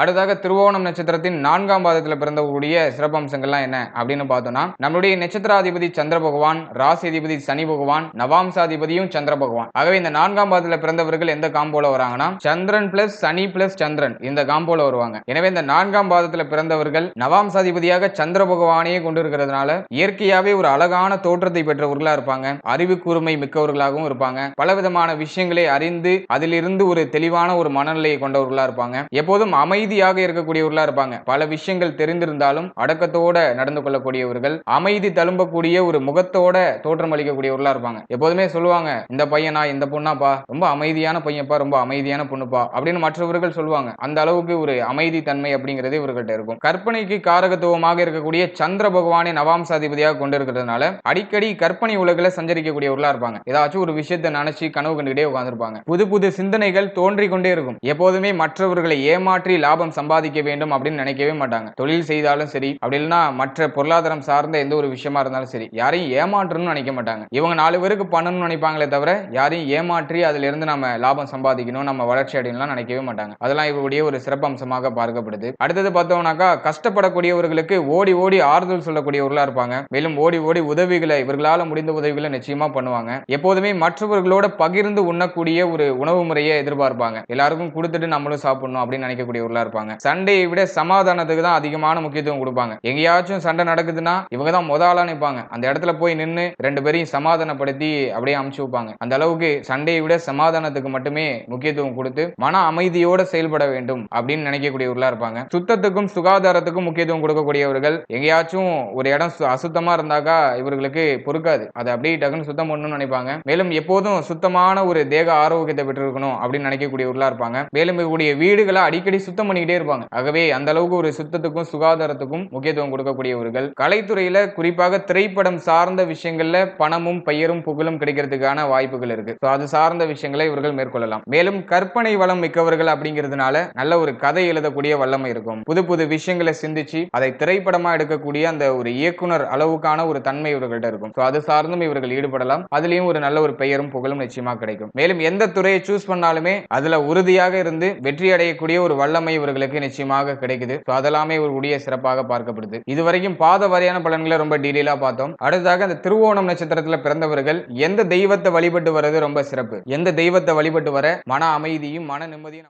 அடுத்ததாக திருவோணம் நட்சத்திரத்தின் நான்காம் பாதத்தில் பிறந்தக்கூடிய சிறப்பம்சங்கள்லாம் என்ன அப்படின்னு பார்த்தோம்னா நம்மளுடைய நட்சத்திராதிபதி சந்திர பகவான் ராசிதிபதி சனி பகவான் நவாம்சாதிபதியும் சந்திர பகவான். ஆகவே இந்த நான்காம் பாதத்தில் பிறந்தவர்கள் எந்த காம்போல வராங்கன்னா சந்திரன் பிளஸ் சனி பிளஸ் சந்திரன் இந்த காம்போல வருவாங்க. எனவே இந்த நான்காம் பாதத்தில் பிறந்தவர்கள் நவாம்சாதிபதியாக சந்திர பகவானையே கொண்டு இருக்கிறதுனால இயற்கையாவே ஒரு அழகான தோற்றத்தை பெற்றவர்களா இருப்பாங்க. அறிவு கூர்மை மிக்கவர்களாகவும் இருப்பாங்க. பலவிதமான விஷயங்களை அறிந்து அதிலிருந்து ஒரு தெளிவான ஒரு மனநிலையை கொண்டவர்களா இருப்பாங்க. எப்போதும் அமைதியாக இருக்கக்கூடியவர்களா இருப்பாங்க. பல விஷயங்கள் தெரிந்திருந்தாலும் அடக்கத்தோட நடந்து கொள்ளக்கூடியவர்கள் அமைதி தழும்பக்கூடிய ஒரு முகத்தோட தோற்றம் அளிக்கக்கூடியவர்களா இருப்பாங்க. எப்போதுமே சொல்லுவாங்க இந்த பையனா இந்த பொண்ணாப்பா? ரொம்ப அமைதியான பையன்ப்பா ரொம்ப அமைதியான பொண்ணுப்பா? அப்படின்னு மற்றவர்கள் சொல்லுவாங்க. அந்த அளவுக்கு ஒரு அமைதி தன்மை அப்படிங்கிறது இவர்கிட்ட இருக்கும். கற்பனைக்கு காரகத்துவமாக இருக்கக்கூடிய சந்திர பகவானை நவாம்சாதிபதியாக கொண்டு இருக்கிறதுனால அடிக்கடி கற்பனை உலகில் சஞ்சரிக்கக்கூடியவர்களா இருப்பாங்க. ஏதாச்சும் ஒரு விஷயத்தை நினைச்சு கனவு கண்டுகிட்டே உட்காந்துருப்பாங்க புது புது சிந்தனைகள் தோன்றி கொண்டே இருக்கும். எப்போதுமே மற்றவர்களை ஏமாற்றி லாபம் சம்பாதிக்க வேண்டும் அப்படின்னு நினைக்கவே மாட்டாங்க. தொழில் செய்தாலும் சரி அப்படி இல்லைன்னா மற்ற பொருளாதாரம் சார்ந்த எந்த ஒரு விஷயமா இருந்தாலும் சரி யாரையும் ஏமாற்றணும்னு நினைக்க மாட்டாங்க. இவங்க நாலு பேருக்கு பண்ணணும்னு நினைப்பாங்களே தவிர யாரையும் ஏமாற்றி அதுல இருந்து நம்ம லாபம் சம்பாதிக்கணும் நம்ம வளர்ச்சி அடையணும்லாம் நினைக்கவே மாட்டாங்க. அதெல்லாம் இவருடைய ஒரு சிறப்பம்சமாக பார்க்கப்படுது. அடுத்தது பார்த்தோம்னாக்கா கஷ்டப்படக்கூடியவர்களுக்கு ஓடி ஓடி ஆறுதல் சொல்லக்கூடியவர்களா இருப்பாங்க. மேலும் ஓடி ஓடி உதவிகளை இவர்களால முடிந்த உதவிகளை நிச்சயமா பண்ணுவாங்க. எப்போதுமே மற்றவர்களோட பகிர்ந்து உண்ணக்கூடிய ஒரு உணவு முறையை எதிர்பார்ப்பாங்க. எல்லாருக்கும் கொடுத்துட்டு நம்மளும் சாப்பிடணும் அப்படின்னு நினைக்கக்கூடிய நினைக்கக்கூடியவர்களா இருப்பாங்க. சண்டையை விட சமாதானத்துக்கு தான் அதிகமான முக்கியத்துவம் கொடுப்பாங்க. எங்கேயாச்சும் சண்டை நடக்குதுன்னா இவங்க தான் முதலா நிற்பாங்க அந்த இடத்துல போய் நின்று ரெண்டு பேரையும் சமாதானப்படுத்தி அப்படியே அமுச்சு வைப்பாங்க. அந்த அளவுக்கு சண்டையை விட சமாதானத்துக்கு மட்டுமே முக்கியத்துவம் கொடுத்து மன அமைதியோட செயல்பட வேண்டும் அப்படின்னு நினைக்கக்கூடியவர்களா இருப்பாங்க. சுத்தத்துக்கும் சுகாதாரத்துக்கும் முக்கியத்துவம் கொடுக்கக்கூடியவர்கள் எங்கேயாச்சும் ஒரு இடம் அசுத்தமா இருந்தாக்கா இவர்களுக்கு பொறுக்காது. அதை அப்படியே டக்குன்னு சுத்தம் பண்ணணும்னு நினைப்பாங்க. மேலும் எப்போதும் சுத்தமான ஒரு தேக ஆரோக்கியத்தை பெற்றிருக்கணும் அப்படின்னு நினைக்கக்கூடியவர்களா இருப்பாங்க. மேலும் இவருடைய வீடுகளை அடிக்கடி சுத்தம் சுத்தம் பண்ணிக்கிட்டே இருப்பாங்க. ஆகவே அந்த அளவுக்கு ஒரு சுத்தத்துக்கும் சுகாதாரத்துக்கும் முக்கியத்துவம் கொடுக்கக்கூடியவர்கள். கலைத்துறையில குறிப்பாக திரைப்படம் சார்ந்த விஷயங்கள்ல பணமும் பெயரும் புகழும் கிடைக்கிறதுக்கான வாய்ப்புகள் இருக்கு. ஸோ அது சார்ந்த விஷயங்களை இவர்கள் மேற்கொள்ளலாம். மேலும் கற்பனை வளம் மிக்கவர்கள் அப்படிங்கிறதுனால நல்ல ஒரு கதை எழுதக்கூடிய வல்லமை இருக்கும். புது புது விஷயங்களை சிந்திச்சு அதை திரைப்படமா எடுக்கக்கூடிய அந்த ஒரு இயக்குனர் அளவுக்கான ஒரு தன்மை இவர்கள்ட்ட இருக்கும். ஸோ அது சார்ந்தும் இவர்கள் ஈடுபடலாம். அதுலயும் ஒரு நல்ல ஒரு பெயரும் புகழும் நிச்சயமா கிடைக்கும். மேலும் எந்த துறையை சூஸ் பண்ணாலுமே அதுல உறுதியாக இருந்து வெற்றி அடையக்கூடிய ஒரு வல்லமை இவர்களுக்கு நிச்சயமாக கிடைக்குது. ஸோ அதெல்லாமே இவர்களுடைய சிறப்பாக பார்க்கப்படுது. இதுவரைக்கும் பாத வரையான பலன்களை ரொம்ப டீடைலா பார்த்தோம். அடுத்ததாக அந்த திருவோணம் நட்சத்திரத்தில் பிறந்தவர்கள் எந்த தெய்வத்தை வழிபட்டு வர்றது ரொம்ப சிறப்பு? எந்த தெய்வத்தை வழிபட்டு வர மன அமைதியும் மன நிம்மதியும்